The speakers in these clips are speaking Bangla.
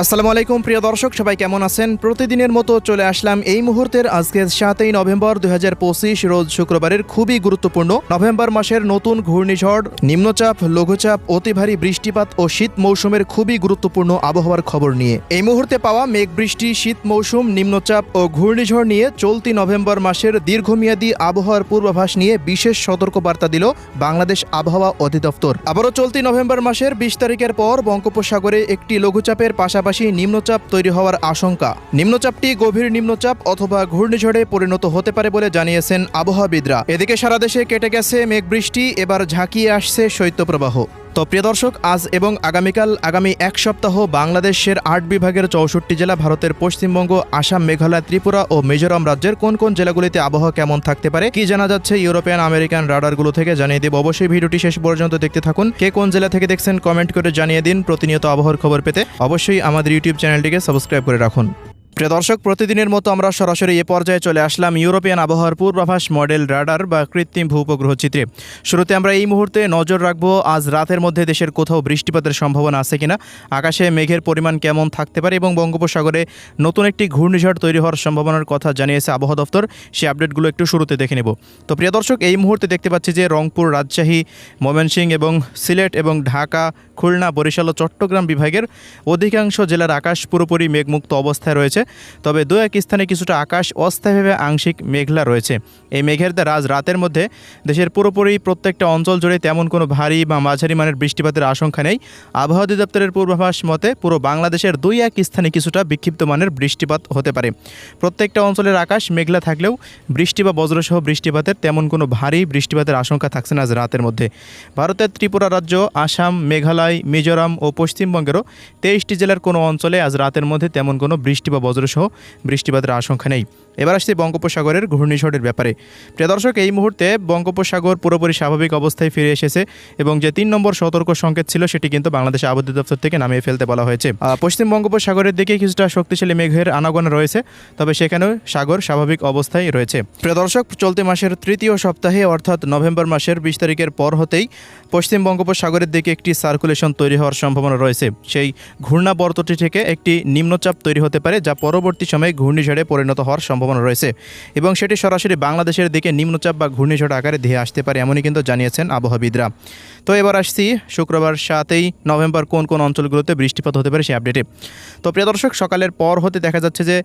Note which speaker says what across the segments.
Speaker 1: আসসালামু আলাইকুম, প্রিয় দর্শক, সবাই কেমন আছেন? প্রতিদিনের মতো চলে আসলাম এই মুহূর্তের আজকের সাতই নভেম্বর দুই রোজ শুক্রবারের খুবই গুরুত্বপূর্ণ নভেম্বর মাসের নতুন ঘূর্ণিঝড়, নিম্নচাপ, লঘুচাপ, অতি ভারী বৃষ্টিপাত ও শীত মৌসুমের খুবই গুরুত্বপূর্ণ আবহাওয়ার খবর নিয়ে। এই মুহূর্তে পাওয়া মেঘ বৃষ্টি, শীত মৌসুম, নিম্নচাপ ও ঘূর্ণিঝড় নিয়ে চলতি নভেম্বর মাসের দীর্ঘমেয়াদী আবহাওয়ার পূর্বাভাস নিয়ে বিশেষ সতর্কবার্তা দিল বাংলাদেশ আবহাওয়া অধিদপ্তর। আবারও চলতি নভেম্বর মাসের বিশ তারিখের পর বঙ্গোপসাগরে একটি লঘুচাপের পাশাপাশি নিম্নচাপ তৈরি হওয়ার আশঙ্কা। নিম্নচাপটি গভীর নিম্নচাপ অথবা ঘূর্ণিঝড়ে পরিণত হতে পারে বলে জানিয়েছেন আবহাওয়াবিদরা। এদিকে সারা দেশে কেটে গেছে মেঘ বৃষ্টি এবার ঝাঁকিয়ে আসছে শৈত্যপ্রবাহ। তো প্রিয় দর্শক, আজ এবং আগামীকাল আগামী এক সপ্তাহ বাংলাদেশের আট বিভাগের চৌষট্টি জেলা, ভারতের পশ্চিমবঙ্গ, আসাম, মেঘালয়, ত্রিপুরা ও মিজোরাম রাজ্যের কোন কোন জেলাগুলিতে আবহাওয়া কেমন থাকতে পারে কি জানা যাচ্ছে ইউরোপিয়ান আমেরিকান রাডারগুলো থেকে জানিয়ে দেব। অবশ্যই ভিডিওটি শেষ পর্যন্ত দেখতে থাকুন। কে কোন জেলা থেকে দেখছেন কমেন্ট করে জানিয়ে দিন। প্রতিনিয়ত আবহাওয়ার খবর পেতে অবশ্যই আমাদের ইউটিউব চ্যানেলটিকে সাবস্ক্রাইব করে রাখুন। প্রিয় দর্শক, প্রতিদিনের মতো আমরা সরাসরি এ পর্যায়ে চলে আসলাম ইউরোপিয়ান আবহাওয়ার পূর্বাভাস মডেল রাডার বা কৃত্রিম ভূপগ্রহ চিত্রে। শুরুতে আমরা এই মুহূর্তে নজর রাখব, আজ রাতের মধ্যে দেশের কোথাও বৃষ্টিপাতের সম্ভাবনা আছে কিনা, আকাশে মেঘের পরিমাণ কেমন থাকতে পারে এবং বঙ্গোপসাগরে নতুন একটি ঘূর্ণিঝড় তৈরি হওয়ার সম্ভাবনার কথা জানিয়েছে আবহাওয়া দপ্তর সেই আপডেটগুলো একটু শুরুতে দেখে নেব। তো প্রিয় দর্শক, এই মুহূর্তে দেখতে পাচ্ছি যে রংপুর, রাজশাহী, ময়মনসিংহ এবং সিলেট এবং ঢাকা, খুলনা, বরিশাল ও চট্টগ্রাম বিভাগের অধিকাংশ জেলার আকাশ পুরোপুরি মেঘমুক্ত অবস্থায় রয়েছে। তবে দু এক স্থানে কিছুটা আকাশ অস্থায়ীভাবে আংশিক মেঘলা রয়েছে। এই মেঘের দ্বারা আজ রাতের মধ্যে দেশের পুরোপুরি প্রত্যেকটা অঞ্চল জুড়ে তেমন কোনো ভারী বা মাঝারি মানের বৃষ্টিপাতের আশঙ্কা নেই। আবহাওয়া অধিদপ্তরের পূর্বাভাস মতে পুরো বাংলাদেশের দুই এক স্থানে কিছুটা বিক্ষিপ্ত মানের বৃষ্টিপাত হতে পারে। প্রত্যেকটা অঞ্চলের আকাশ মেঘলা থাকলেও বৃষ্টি বা বজ্রসহ বৃষ্টিপাতের তেমন কোনো ভারী বৃষ্টিপাতের আশঙ্কা থাকছে না আজ রাতের মধ্যে। ভারতের ত্রিপুরা রাজ্য, আসাম, মেঘালয়, মিজোরাম ও পশ্চিমবঙ্গেরও তেইশটি জেলার কোনো অঞ্চলে আজ রাতের মধ্যে তেমন কোনো বৃষ্টি বা বজ্রসহ বৃষ্টিপাতের আশঙ্কা নেই। এবার আসছি বঙ্গোপসাগরের ঘূর্ণিঝড়ের ব্যাপারে। প্রিয় দর্শক, এই মুহূর্তে বঙ্গোপসাগর পুরোপুরি স্বাভাবিক অবস্থায় ফিরে এসেছে এবং যে তিন নম্বর সতর্ক সংকেত ছিল সেটি কিন্তু বাংলাদেশ আবহাওয়া দপ্তর থেকে নামিয়ে ফেলতে বলা হয়েছে। পশ্চিম বঙ্গোপসাগরের দিকে কিছুটা শক্তিশালী মেঘের আনাগোনা রয়েছে, তবে সেখানেও সাগর স্বাভাবিক অবস্থায় রয়েছে। প্রিয় দর্শক, চলতি মাসের তৃতীয় সপ্তাহে অর্থাৎ নভেম্বর মাসের বিশ তারিখের পর হতেই পশ্চিম বঙ্গোপসাগরের দিকে একটি সার্কুলেশন তৈরি হওয়ার সম্ভাবনা রয়েছে। সেই ঘূর্ণাবর্তটি থেকে একটি নিম্নচাপ তৈরি হতে পারে, যা পরবর্তী সময়ে ঘূর্ণিঝড়ে পরিণত হওয়ার সম্ভাবনা রয়েছে এবং সেটি সরাসরি বাংলাদেশের দিকে নিম্নচাপ বা ঘূর্ণিঝড় আকারে ধেয়ে আসতে পারে এমনই কিন্তু জানিয়েছেন আবহাওয়াবিদরা। তো এবার আসছি শুক্রবার সাতই নভেম্বর কোন কোন অঞ্চলগুলোতে বৃষ্টিপাত হতে পারে সেই আপডেটে তো প্রিয় দর্শক, সকালের পর হতে দেখা যাচ্ছে যে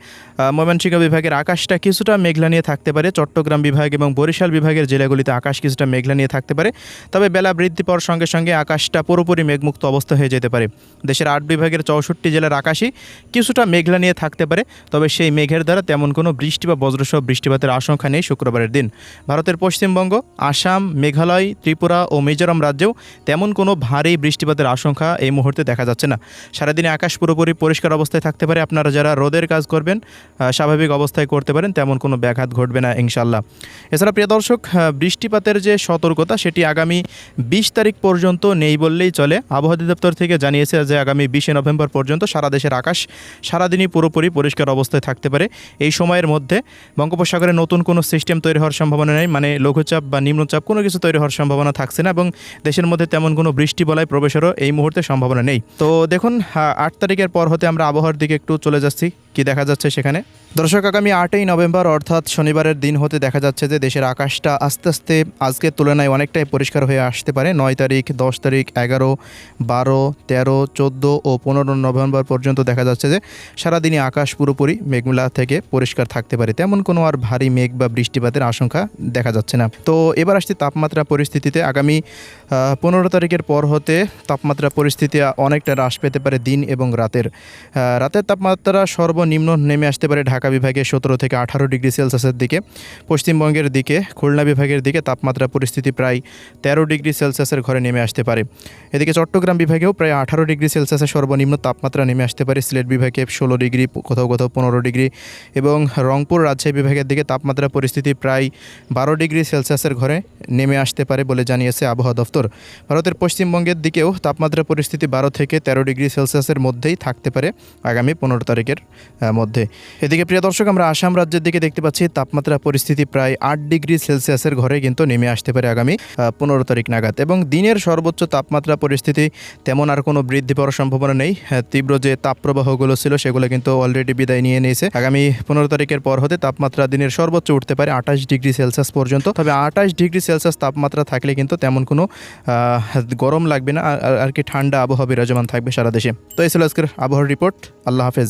Speaker 1: ময়মনসিংহ বিভাগের আকাশটা কিছুটা মেঘলা নিয়ে থাকতে পারে, চট্টগ্রাম বিভাগ এবং বরিশাল বিভাগের জেলাগুলিতে আকাশ কিছুটা মেঘলা নিয়ে থাকতে পারে, তবে বেলা বৃদ্ধি পাওয়ার সঙ্গে সঙ্গে আকাশটা পুরোপুরি মেঘমুক্ত অবস্থা হয়ে যেতে পারে। দেশের আট বিভাগের চৌষট্টি জেলার আকাশই কিছুটা মেঘলা নিয়ে থাকতে পারে, তবে সেই মেঘের দ্বারা তেমন কোনো বৃষ্টি বা বজ্রসহ বৃষ্টিপাতের আশঙ্কা নেই শুক্রবারের দিন। ভারতের পশ্চিমবঙ্গ, আসাম, মেঘালয়, ত্রিপুরা ও মিজোরাম রাজ্যেও তেমন কোনো ভারী বৃষ্টিপাতের আশঙ্কা এই মুহূর্তে দেখা যাচ্ছে না। সারাদিনে আকাশ পুরোপুরি পরিষ্কার অবস্থায় থাকতে পারে। আপনারা যারা রোদের কাজ করবেন স্বাভাবিক অবস্থায় করতে পারেন, তেমন কোনো ব্যাঘাত ঘটবে না ইনশাল্লাহ এছাড়া প্রিয় দর্শক বৃষ্টিপাতের যে সতর্কতা, সেটি আগামী বিশ তারিখ পর্যন্ত নেই বললেই চলে। আবহাওয়া অধিদপ্তর থেকে জানিয়েছে যে আগামী বিশে নভেম্বর পর্যন্ত সারা দেশের আকাশ সারাদিনই পুরোপুরি পরিষ্কার অবস্থায় থাকতে পারে। এই সময়ের মধ্যে বঙ্গোপসাগরে নতুন কোনো সিস্টেম তৈরি হওয়ার সম্ভাবনা নেই মানে লঘুচাপ বা নিম্নচাপ কোনো কিছু তৈরি হওয়ার সম্ভাবনা থাকছে না এবং দেশের মধ্যে তেমন কোনো বৃষ্টি বলায় প্রবেশেরও এই মুহূর্তে সম্ভাবনা নেই। তো দেখুন আট তারিখের পর হতে আমরা আবহাওয়ার দিকে একটু চলে যাচ্ছি। কি দেখা যাচ্ছে সেখানে? দর্শক, আগামী আটই নভেম্বর অর্থাৎ শনিবারের দিন হতে দেখা যাচ্ছে যে দেশের আকাশটা আস্তে আস্তে আজকের তুলনায় অনেকটাই পরিষ্কার হয়ে আসতে পারে। নয় তারিখ, দশ তারিখ, এগারো, বারো, তেরো, চোদ্দ ও পনেরো নভেম্বর পর্যন্ত দেখা যাচ্ছে যে সারাদিনই আকাশ পুরোপুরি মেঘমেলা থেকে পরিষ্কার থাকতে পারে। তেমন কোনো আর ভারী মেঘ বা বৃষ্টিপাতের আশঙ্কা দেখা যাচ্ছে না। তো এবার আসছি তাপমাত্রা পরিস্থিতিতে। আগামী পনেরো তারিখের পর হতে তাপমাত্রা পরিস্থিতি অনেকটা হ্রাস পেতে পারে দিন এবং রাতের। রাতের তাপমাত্রা সর্বনিম্ন নেমে আসতে পারে ঢাকা বিভাগে সতেরো থেকে আঠারো ডিগ্রি সেলসিয়াসের দিকে। পশ্চিমবঙ্গের দিকে, খুলনা বিভাগের দিকে তাপমাত্রা পরিস্থিতি প্রায় তেরো ডিগ্রি সেলসিয়াসের ঘরে নেমে আসতে পারে। এদিকে চট্টগ্রাম বিভাগেও প্রায় আঠারো ডিগ্রি সেলসিয়াসের সর্বনিম্ন তাপমাত্রা নেমে আসতে পারে। সিলেট বিভাগে ষোলো ডিগ্রি কোথাও কোথাও পনেরো ডিগ্রি এবং রংপুর রাজশাহী বিভাগের দিকে তাপমাত্রা পরিস্থিতি প্রায় বারো ডিগ্রি সেলসিয়াসের ঘরে নেমে আসতে পারে বলে জানিয়েছে আবহাওয়া দপ্তর। ভারতের পশ্চিমবঙ্গের দিকেও তাপমাত্রা পরিস্থিতি বারো থেকে তেরো ডিগ্রি সেলসিয়াসের মধ্যেই থাকতে পারে আগামী পনেরো তারিখের মধ্যে। এদিকে প্রিয় দর্শক আমরা আসাম রাজ্যের দিকে দেখতে পাচ্ছি তাপমাত্রা পরিস্থিতি প্রায় আট ডিগ্রি সেলসিয়াসের ঘরে কিন্তু নেমে আসতে পারে আগামী পনেরো তারিখ নাগাদ এবং দিনের সর্বোচ্চ তাপমাত্রা পরিস্থিতি তেমন আর কোনো বৃদ্ধি পাওয়ার সম্ভাবনা নেই। হ্যাঁ, তীব্র যে তাপপ্রবাহগুলো ছিল সেগুলো কিন্তু অলরেডি বিদায় নিয়ে নিয়েছে। আগামী পনেরো তারিখের পর হতে তাপমাত্রা দিনের সর্বোচ্চ উঠতে পারে আঠাশ ডিগ্রি সেলসিয়াস পর্যন্ত। তবে আঠাশ ডিগ্রি সেলসিয়াস তাপমাত্রা থাকলে কিন্তু তেমন কোনো গরম লাগবে না। আর- কি ঠান্ডা আবহাওয়া বিরাজমান থাকবে সারা দেশে। তো এই আজকের আবহাওয়ার রিপোর্ট। আল্লাহ হাফেজ।